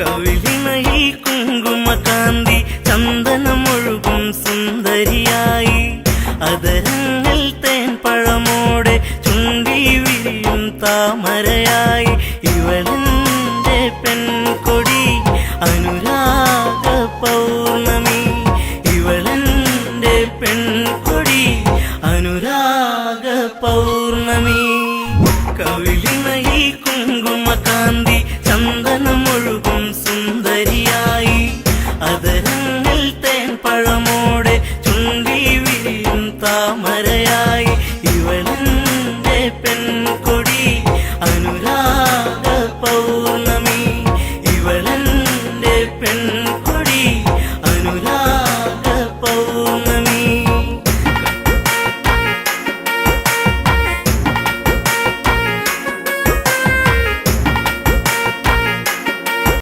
കവിളിണയിൽ കുങ്കുമകാന്തി ചന്ദനമൊഴുകും സുന്ദരിയായി. തേൻ ചുണ്ടി വിരിയും താമരയായി. പെൺകൊടി അനുരാഗ പൗർണമി. ഇവളെന്റെ പെൺകൊടി അനുരാഗ പൗർണമി. കുങ്കുമകാന്തി ലോകം സുന്ദരിയായി. അതരങ്ങൾ തേൻ പഴമോടെ ചുണ്ടി വിരിയും താമരയായി.